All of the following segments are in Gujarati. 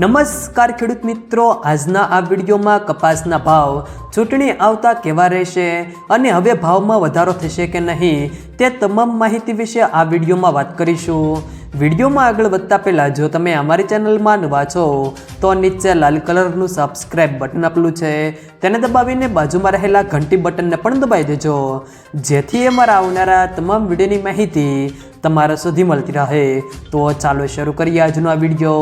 નમસ્કાર ખેડૂત મિત્રો. આજના આ વિડીયોમાં કપાસના ભાવ ચૂંટણી આવતા કેવા રહેશે અને હવે ભાવમાં વધારો થશે કે નહીં તે તમામ માહિતી વિશે આ વિડીયોમાં વાત કરીશું. વિડીયોમાં આગળ વધતા પહેલાં જો તમે અમારી ચેનલમાં નવા છો, તો નીચે લાલ કલરનું સબસ્ક્રાઇબ બટન આપેલું છે. તેને દબાવીને બાજુમાં રહેલા ઘંટી બટનને પણ દબાવી દેજો. જેથી અમારા આવનારા તમામ વિડીયોની માહિતી તમારા સુધી મળતી રહે. તો ચાલો શરૂ કરીએ આજનો આ વીડિયો.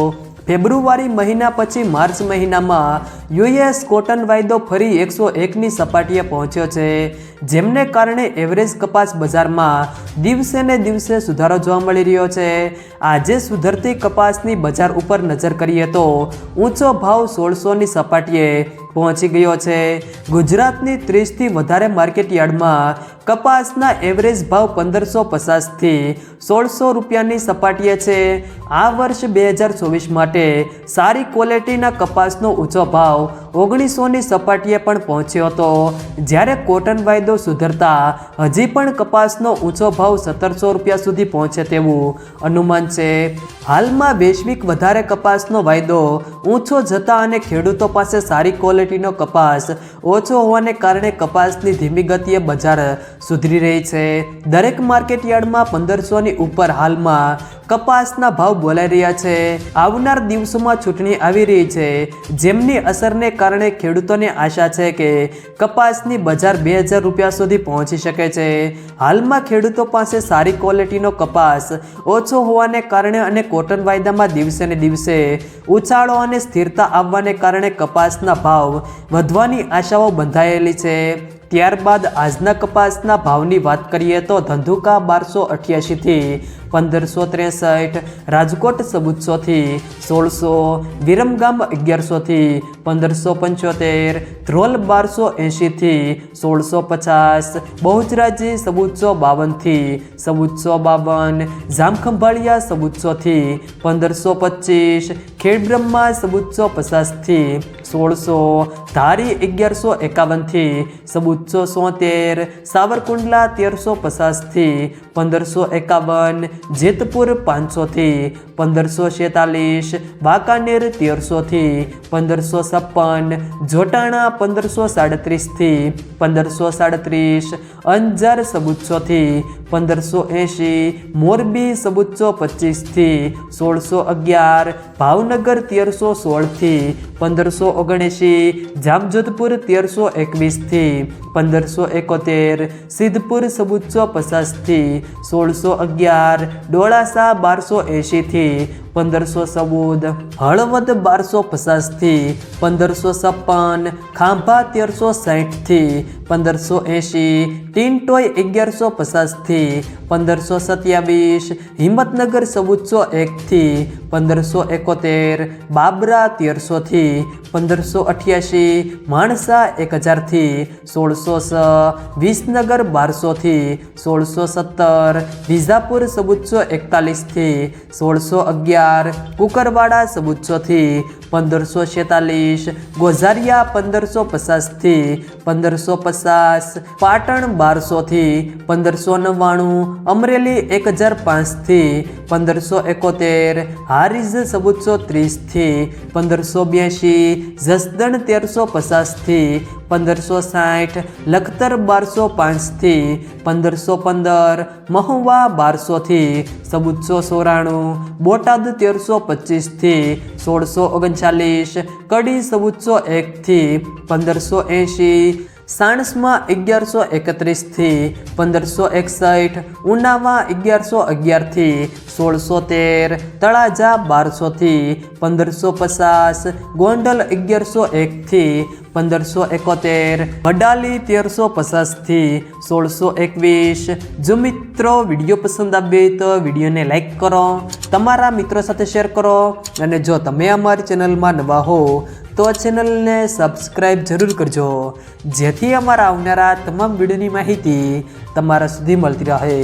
ફેબ્રુઆરી મહિના પછી માર્ચ મહિનામાં યુએસ કોટન વાયદો ફરી એકસો એકની સપાટીએ પહોંચ્યો છે, જેમને કારણે એવરેજ કપાસ બજારમાં દિવસે ને દિવસે સુધારો જોવા મળી રહ્યો છે. આજે સુધરતી કપાસની બજાર ઉપર નજર કરીએ તો ઊંચો ભાવ સોળસોની સપાટીએ પહોંચી ગયો છે. ગુજરાતની ત્રીસથી વધારે માર્કેટ યાર્ડમાં કપાસના એવરેજ ભાવ પંદરસો પચાસથી સોળસો રૂપિયાની સપાટીએ છે. આ વર્ષ બે હજાર ચોવીસ માટે સારી ક્વોલિટીના કપાસનો ઊંચો ભાવ ઓગણીસોની સપાટીએ પણ પહોંચ્યો હતો. જ્યારે કોટન વાયદો સુધરતા હજી પણ કપાસનો ઊંચો ભાવ સત્તરસો રૂપિયા સુધી પહોંચે તેવું અનુમાન છે. હાલમાં વૈશ્વિક વધારે કપાસનો વાયદો ઊંચો જતા અને ખેડૂતો પાસે સારી ક્વોલિટીનો કપાસ ઓછો હોવાને કારણે કપાસની ધીમી ગતિએ બજાર સુધરી રહી છે. દરેક માર્કેટ યાર્ડમાં પંદરસોની ઉપર હાલમાં કપાસના ભાવ બોલાઈ રહ્યા છે. આવનાર દિવસોમાં ચૂંટણી આવી રહી છે. જેમની અસરને કારણે ખેડૂતોને આશા છે કે કપાસની બજાર બે હજાર રૂપિયા સુધી પહોંચી શકે છે. હાલમાં ખેડૂતો પાસે સારી ક્વોલિટીનો કપાસ ઓછો હોવાને કારણે અને કોટન વાયદામાં દિવસે ને દિવસે ઉછાળો અને સ્થિરતા આવવાને કારણે કપાસના ભાવ વધવાની આશાઓ બંધાયેલી છે. ત્યારબાદ આજના કપાસના ભાવની વાત કરીએ તો ધંધુકા બારસો અઠ્યાસીથી પંદરસો ત્રેસઠ, રાજકોટ ચૌદસોથી સોળસો, વિરમગામ અગિયારસોથી પંદરસો પંચોતેર, ધ્રોલ બારસો એંશીથી સોળસો પચાસ, બહુચરાજી ચૌદસો બાવનથી ચૌદસો બાવન, જામખંભાળિયા ચૌદસોથી પંદરસો પચીસ, ખેડબ્રહ્મા ચૌદસો પચાસથી સોળસો, ધારી અગિયારસો એકાવનથી ચૌદસો સોતેર, સાવરકુંડલા તેરસો પચાસથી પંદરસો એકાવન જેતપુર પાંચસોથી પંદરસો છેતાલીસ, વાંકાનેર તેરસોથી, પંદરસો છપ્પન, જોટાણા પંદરસો સાડત્રીસથી, પંદરસો સાડત્રીસ, અંજાર સબુચ્છોથી પંદરસો એંશી, મોરબી સબુચ્છો પચીસથી સોળસો અગિયાર, ભાવનગર તેરસો સોળથી, પંદરસો ઓગણએંશી, જામજોધપુર તેરસો એકવીસથી, પંદરસો એકોતેર, સિદ્ધપુર ચૌદસો પચાસથી સોળસો અગિયાર, ડોળાસા બારસો એંશીથી que પંદરસો ચૌદ, હળવદ બારસો પચાસથી પંદરસો છપ્પન, ખાંભા તેરસો સાહીઠથી પંદરસો એંશી, ટીનટોય અગિયારસો પચાસથી પંદરસો સત્યાવીસ, હિંમતનગર ચૌદસો એકથી પંદરસો એકોતેર, બાબરા તેરસોથી પંદરસો અઠ્યાસી, માણસા એક હજારથી સોળસો છ વિસનગર બારસોથી સોળસો સત્તર, વિજાપુર ચૌદસો એકતાલીસથી સોળસો અગિયાર કુકરવાડા ચૌદસોથી પંદરસો છેતાલીસ, ગોઝારિયા પંદરસો પચાસથી પંદરસો પચાસ, પાટણ બારસોથી પંદરસો નવ્વાણું, અમરેલી એક હજાર પાંચથી પંદરસો એકોતેર, હારીજ ચૌદસો ત્રીસથી પંદરસો બ્યાસી જસદણ તેરસો પચાસથી પંદરસો સાઠ, લખતર બારસો પાંચથી પંદરસો પંદર, મહુવા બારસોથી ચૌદસો સોરાણું, બોટાદ તેરસો પચીસથી સોળસો ઓગણચાલીસ, કડી ચૌદસો એકથી પંદરસો એંશી, સાણસમાં અગિયારસો એકત્રીસથી પંદરસો એકસઠ ઉનામાં અગિયારસો અગિયારથી સોળસો તેર, તળાજા બારસોથી પંદરસો પચાસ, ગોંડલ અગિયારસો એકથી પંદરસો એકોતેર વડાલી તેરસો પચાસથી સોળસો એકવીસ. જો મિત્રો વીડિયો પસંદ આવે તો વિડીયોને લાઈક કરો, તમારા મિત્રો સાથે શેર કરો અને જો તમે અમારી ચેનલમાં નવા હો તો ચેનલને સબસ્ક્રાઈબ જરૂર કરજો, જેથી અમારા આવનારા તમામ વિડીયોની માહિતી તમારા સુધી મળતી રહે.